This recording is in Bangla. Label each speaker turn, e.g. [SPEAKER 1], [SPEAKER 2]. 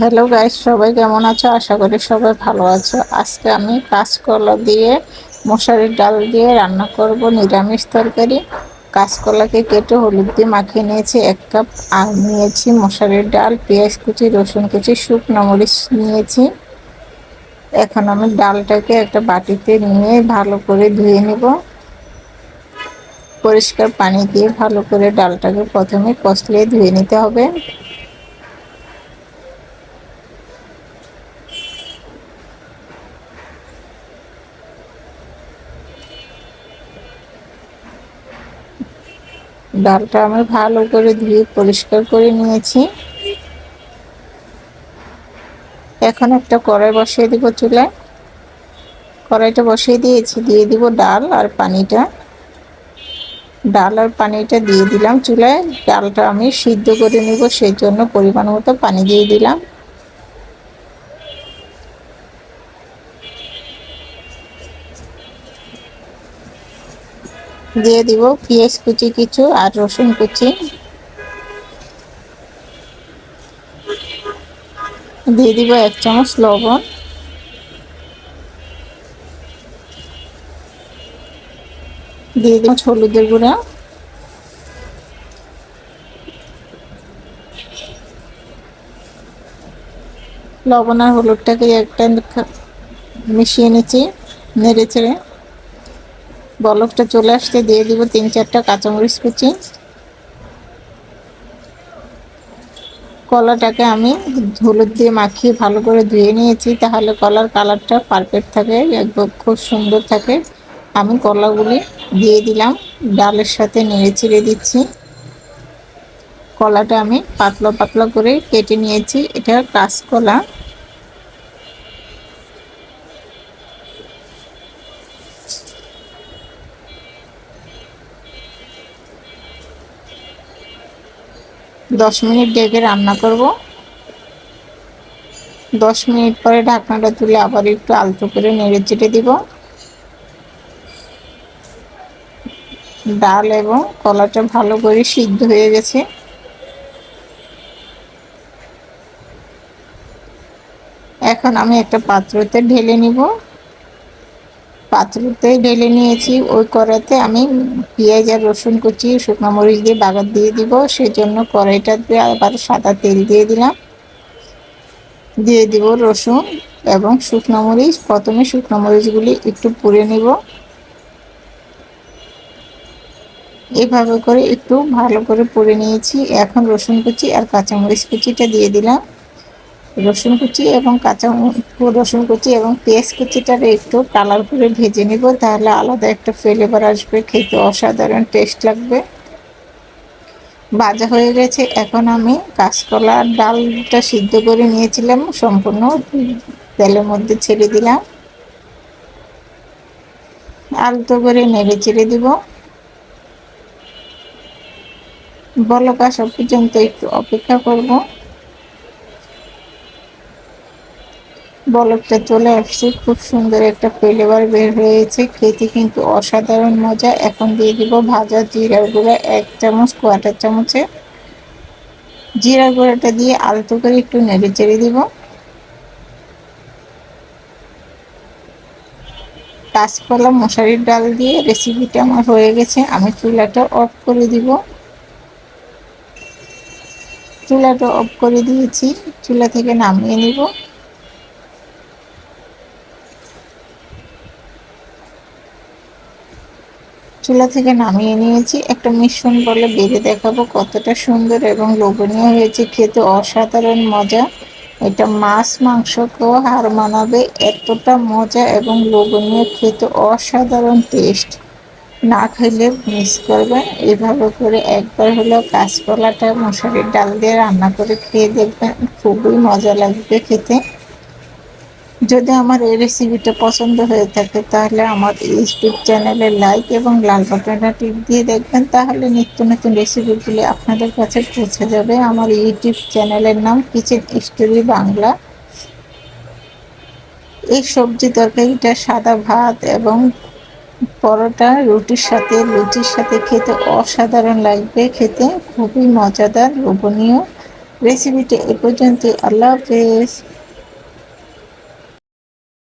[SPEAKER 1] হ্যালো গাইস সবাই কেমন আছো? আশা করি সবাই ভালো আছো। আজকে আমি কাঁচকলা দিয়ে মশারির ডাল দিয়ে রান্না করব, নিরামিষ তরকারি। কাঁচকলাকে কেটে হলুদ দিয়ে মাখিয়ে নিয়েছি, এক কাপ আর নিয়েছি মশারির ডাল, পেঁয়াজ কুচি, রসুন কুচি, শুকনো মরিচ নিয়েছি। এখন আমি ডালটাকে একটা বাটিতে নিয়ে ভালো করে ধুয়ে নেব। পরিষ্কার পানি দিয়ে ভালো করে ডালটাকে প্রথমে কষলে ধুয়ে নিতে হবে। ডালটা আমি ভালো করে ধুয়ে পরিষ্কার করে নিয়েছি। এখন একটা কড়াই বসিয়ে দিব চুলায়। কড়াইটা বসিয়ে দিয়েছি, দিয়ে দিব ডাল আর পানিটা। ডাল আর পানিটা দিয়ে দিলাম চুলায়। ডালটা আমি সিদ্ধ করে নিব, সেই জন্য পরিমাণ মতো পানি দিয়ে দিলাম। দিয়ে দিব, পেঁয়াজ কুচি কিছু আর রসুন কুচি। দিয়ে দিব এক চামচ লবণ। দিয়ে দিব হলুদের গুঁড়া। লবণ আর হলুদটাকে একটা মিশিয়ে নিচ্ছি, নেড়ে চেড়ে। বলকটা চলে আসতে দিয়ে দিব তিন চারটা কাঁচামরিচ কুচি। কলাটাকে আমি হলুদ দিয়ে মাখিয়ে ভালো করে ধুয়ে নিয়েছি, তাহলে কলার কালারটা পারফেক্ট থাকে, একদম খুব সুন্দর থাকে। আমি কলাগুলি দিয়ে দিলাম, ডালের সাথে নেড়ে চিড়ে দিচ্ছি। কলাটা আমি পাতলা পাতলা করে কেটে নিয়েছি, এটা কাঁচকলা। দশ মিনিট ডেকে রান্না করব। দশ মিনিট পরে ঢাকনাটা তুলে আবার একটু আলতো করে নেড়ে চেটে দিব। ডাল এবং কলাটা ভালো করে সিদ্ধ হয়ে গেছে। এখন আমি একটা পাত্রতে ঢেলে নিব। পাত্রতে ঢেলে নিয়েছি। ওই কড়াইতে আমি পেঁয়াজ আর রসুন কুচি, শুকনো মরিচ দিয়ে বাগার দিয়ে দিব। সেই জন্য কড়াইটাতে আবার সাদা তেল দিয়ে দিলাম। দিয়ে দিব রসুন এবং শুকনো মরিচ। প্রথমে শুকনো মরিচগুলি একটু পুড়ে নিব। এভাবে করে একটু ভালো করে পুড়ে নিয়েছি। এখন রসুন কুচি আর কাঁচামরিচ কুচিটা দিয়ে দিলাম। রসুন কুচি এবং কাঁচা রসুন কুচি এবং পেঁয়াজ কুচিটার একটু কালার করে ভেজে নেব, তাহলে আলাদা একটা ফ্লেভার আসবে, খেতে অসাধারণ টেস্ট লাগবে। ভাজা হয়ে গেছে, এখন আমি কাঁচকলা ডালটা সিদ্ধ করে নিয়েছিলাম, সম্পূর্ণ তেলের মধ্যে ছেড়ে দিলাম। আলতো করে নেড়ে চেড়ে দিব। বলকা সব পর্যন্ত একটু অপেক্ষা করব। বলকটা চলে আসছে। খুব সুন্দর একটা ফ্লেভার বের হয়েছে। খেতে কিন্তু অসাধারণ মজা। এখন দিয়ে দিব ভাজা জিরার গুঁড়া, এক চামচ কোয়াটার চামচে। জিরা গুঁড়াটা দিয়ে আলতো করে একটু নেড়ে চেড়ে দিব। কাঁচকলা মশারির ডাল দিয়ে রেসিপিটা আমার হয়ে গেছে। আমি চুলাটা অফ করে দিব। চুলাটা অফ করে দিয়েছি। চুলা থেকে নামিয়ে নিব। চুলা থেকে নামিয়ে নিয়েছি। একটা মিশ্রণ বলে বেড়ে দেখাবো কতটা সুন্দর এবং লোভনীয় হয়েছে। খেতে অসাধারণ মজা। এটা মাছ মাংসকেও হার মানাবে। এতটা মজা এবং লোভনীয়, খেতে অসাধারণ টেস্ট না খেলে মিস করবেন। এভাবে করে একবার হলেও কাঁচকলাটা মশারির ডাল দিয়ে রান্না করে খেয়ে দেখবেন। খুবই মজা লাগবে খেতে। যদি আমার এই রেসিপিটা পছন্দ হয়ে থাকে, তাহলে আমার ইউটিউব চ্যানেলে লাইক এবং লাল বাটনটা টিপ দিয়ে দেখবেন, তাহলে নিত্য নতুন রেসিপিগুলি আপনাদের কাছে পৌঁছে যাবে। আমার ইউটিউব চ্যানেলের নাম কিচেন স্টোরি বাংলা এই সবজি তরকারিটা সাদা ভাত এবং পরোটা, রুটির সাথে, লুচির সাথে খেতে অসাধারণ লাগবে, খেতে খুবই মজাদার, লোভনীয়। রেসিপিটা এ পর্যন্ত আল্লাহ হাফেজ।